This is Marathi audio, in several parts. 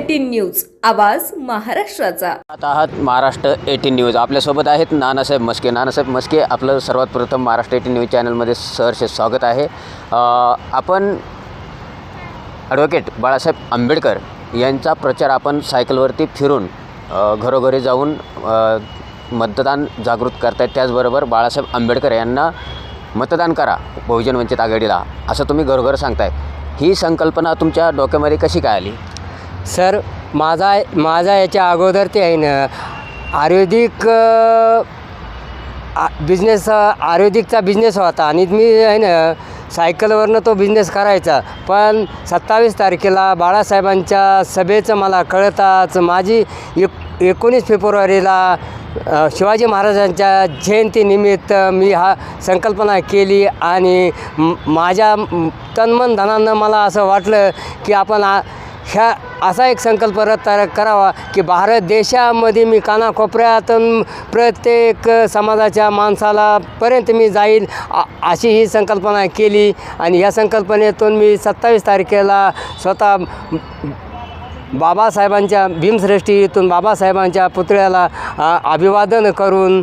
एटीन न्यूज आवाज महाराष्ट्राचा. आता आहात महाराष्ट्र एटीन न्यूज. आपल्यासोबत आहेत नानासाहेब मस्के नानासाहेब मस्के आपलं सर्वात प्रथम महाराष्ट्र एटीन न्यूज चॅनलमध्ये सहर्ष स्वागत आहे. आपण ॲडव्होकेट बाळासाहेब आंबेडकर यांचा प्रचार आपण सायकलवरती फिरून घरोघरी जाऊन मतदान जागृत करतायत. त्याचबरोबर बाळासाहेब आंबेडकर यांना मतदान करा बहुजन वंचित आघाडीला असं तुम्ही घरोघर सांगताय ही संकल्पना तुमच्या डोक्यामध्ये कशी काय आली? सर माझा माझा याच्या अगोदर ते आहे ना आयुर्वेदिक आ- बिझनेस आयुर्वेदिकचा बिझनेस होता आणि मी आहे ना सायकलवरनं तो बिझनेस करायचा. पण सत्तावीस तारखेला बाळासाहेबांच्या सभेचं मला कळताच माझी एक एकोणीस फेब्रुवारीला शिवाजी महाराजांच्या जयंतीनिमित्त मी हा संकल्पना केली आणि माझ्या म- तन्मन धनानं मला असं वाटलं की आपण आ ह्या असा एक संकल्प तयार करावा की भारत देशामध्ये मी कानाकोपऱ्यातून प्रत्येक समाजाच्या माणसाला पर्यंत मी जाईल अशी ही संकल्पना केली. आणि या संकल्पनेतून मी सत्तावीस तारखेला स्वतः बाबासाहेबांच्या भीमसृष्टीतून बाबासाहेबांच्या पुतळ्याला अभिवादन करून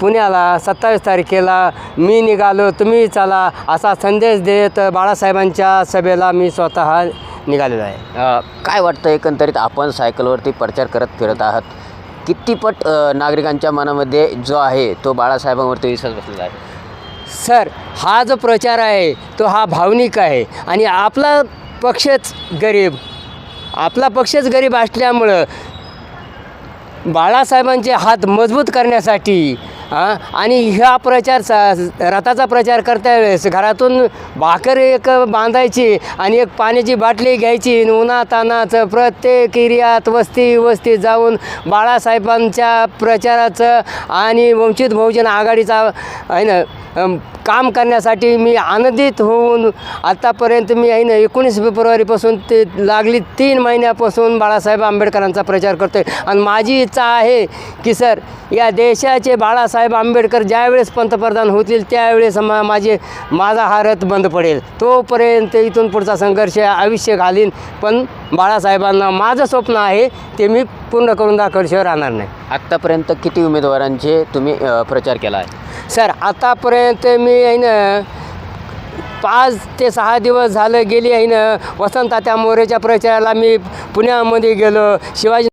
पुण्याला सत्तावीस तारखेला मी निघालो. तुम्ही चला असा संदेश देत बाळासाहेबांच्या सभेला मी स्वतः निघालेलो आहे. काय वाटतं एकंदरीत आपण सायकलवरती प्रचार करत फिरत आहात? कितीपट नागरिकांच्या मनामध्ये जो आहे तो बाळासाहेबांवरती विश्वास बसलेला आहे? सर हा जो प्रचार आहे तो हा भावनिक आहे आणि आपला पक्षच गरीब. आपला पक्षच गरीब असल्यामुळं बाळासाहेबांचे हात मजबूत करण्यासाठी हां? आणि ह्या प्रचार रथाचा प्रचार करता वेळेस घरातून भाकर एक बांधायची आणि एक पाण्याची बाटली घ्यायची. आणि उन्हातानाचं प्रत्येक एरियात वस्ती वस्ती जाऊन बाळासाहेबांच्या प्रचाराचं आणि वंचित बहुजन आघाडीचा आहे ना काम करण्यासाठी मी आनंदित होऊन आत्तापर्यंत मी आहे ना एकोणीस फेब्रुवारीपासून ते लागली तीन महिन्यापासून बाळासाहेब आंबेडकरांचा प्रचार करतो आहे आणि माझी इच्छा आहे की सर या देशाचे बाळासाहेब आंबेडकर ज्यावेळेस पंतप्रधान होतील त्यावेळेस मा माझे माझा हा रथ बंद पडेल. तोपर्यंत इथून पुढचा संघर्ष आयुष्य घालीन. पण बाळासाहेबांना माझं स्वप्न आहे ते मी पूर्ण करून दाखवल्याशिवाय राहणार नाही. आत्तापर्यंत किती उमेदवारांचे तुम्ही प्रचार केला आहे? सर आतापर्यंत मी आहे ना पाच ते सहा दिवस झालं गेली आहे ना वसंत त्या मोरेच्या प्रचाराला मी पुण्यामध्ये गेलो शिवाजी